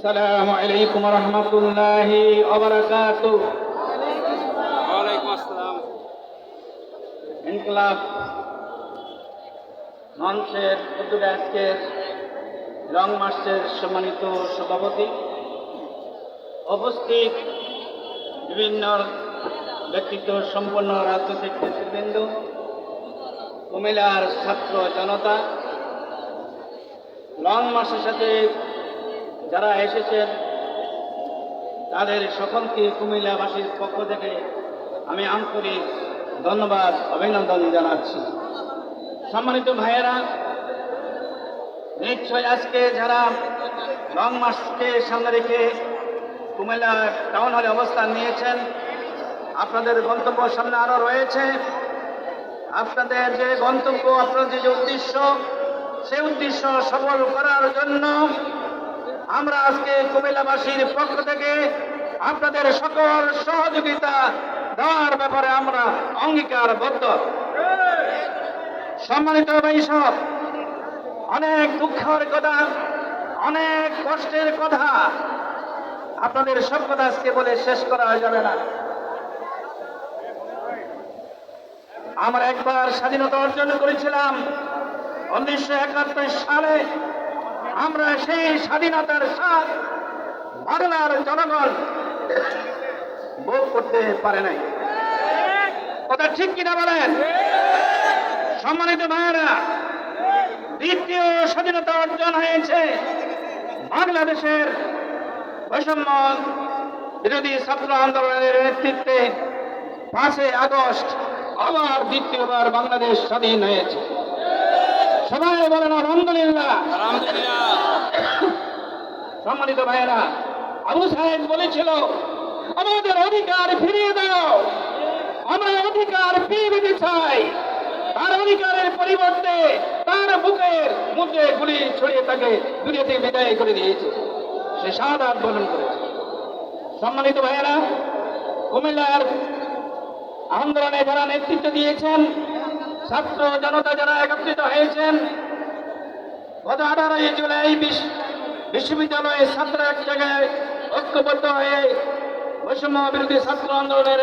আসসালামু আলাইকুম রহমতুল্লাহি মঞ্চের উদ্যোগে আজকের লং মার্চের সম্মানিত সভাপতি উপস্থিত বিভিন্ন ব্যক্তিত্ব সম্পন্ন রাজনৈতিক নেতৃবৃন্দ কুমিলার ছাত্র জনতা। লং মার্চের সাথে যারা এসেছেন, তাদের সকলকে কুমিল্লাবাসীর পক্ষ থেকে আমি আন্তরিক ধন্যবাদ, অভিনন্দন জানাচ্ছি। সম্মানিত ভাইয়েরা, নিশ্চয় আজকে যারা লং মাসকে সামনে রেখে কুমিল্লা টাউন হলে অবস্থান নিয়েছেন, আপনাদের গন্তব্য সামনে আরও রয়েছে। আপনাদের যে গন্তব্য, আপনাদের যে উদ্দেশ্য সেই উদ্দেশ্য সফল করার জন্য আমরা আজকে কুমিল্লাবাসীর পক্ষ থেকে আপনাদের সকল সহযোগিতা দেওয়ার ব্যাপারে আমরা অঙ্গীকারবদ্ধ। সম্মানিত সব অনেক দুঃখের কথা, অনেক কষ্টের কথা আপনাদের সব কথা আজকে বলে শেষ করা যাবে না। আমরা একবার স্বাধীনতা অর্জন করেছিলাম উনিশশো একাত্তর সালে। আমরা সেই স্বাধীনতার স্বাদ বাংলার জনগণ ভোগ করতে পারে নাই। কথা ঠিক কিনা বলেন? সম্মানিত ভাইয়েরা, দ্বিতীয় স্বাধীনতা অর্জন হয়েছে বাংলাদেশের বৈষম্য বিরোধী ছাত্র আন্দোলনের নেতৃত্বে পাঁচই আগস্ট আবার দ্বিতীয়বার বাংলাদেশ স্বাধীন হয়েছে। সবাই বলেন আলহামদুলিল্লাহ। সম্মানিত ভাইয়েরা আবু সাহেব বলেছিল আমাদের অধিকার ফিরিয়ে দাও। আমরা অধিকার ফিরিয়ে দিতে চাই। তার অধিকারের পরিবর্তে তার বুকের মধ্যে গুলি ছড়িয়ে তাকে দুনিয়া থেকে বিদায় করে দিয়েছে। সে সাদা আন্দোলন করেছে। সম্মানিত ভাইয়েরা কুমিল্লার আন্দোলনে যারা নেতৃত্ব দিয়েছেন ছাত্র জনতা যারা একত্রিত হয়েছেন, গত আঠারোই জুলাই বিশ- বিশ্ববিদ্যালয়ে ছাত্র এক জায়গায় ঐক্যবদ্ধ হয়ে বৈষম্য বিরোধী ছাত্র আন্দোলনের